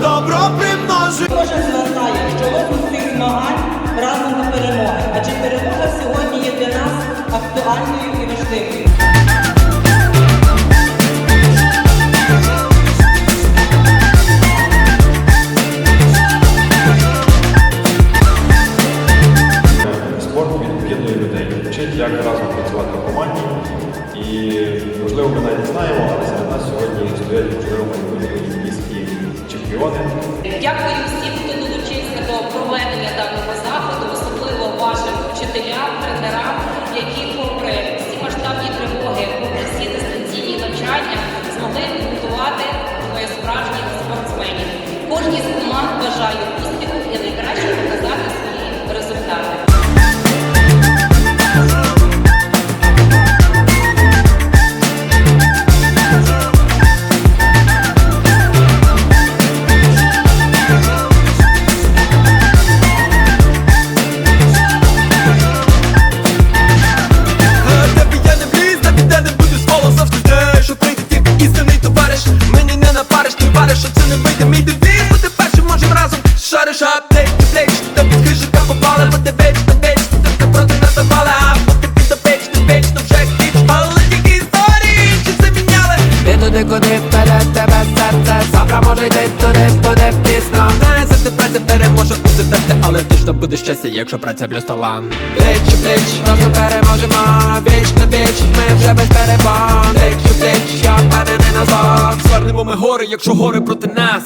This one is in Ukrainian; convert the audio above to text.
добро примножує. Кожен з вас знає, що лозунг цих змагань разом до перемоги, адже перемога сьогодні є для нас актуальною і важливою. Спорт об'єднує людей, вчить, як разом працювати в команді. І можливо, ми навіть не знаємо, бажаю успіху і найкраще показати свої результати. Що Мені не напариш, ти вариш, що це не вийде мій девіз Ти туди, куди вперед тебе серце? Завтра може йти туди, туди пізно. Знає, завжди праця переможе усе Але точно буде щастя, якщо праця плюс талант Плеч у плеч, разом переможемо. Віч на віч, ми вже без перебон бич, у плеч, я впевнений назад Звернемо ми гори, якщо гори проти нас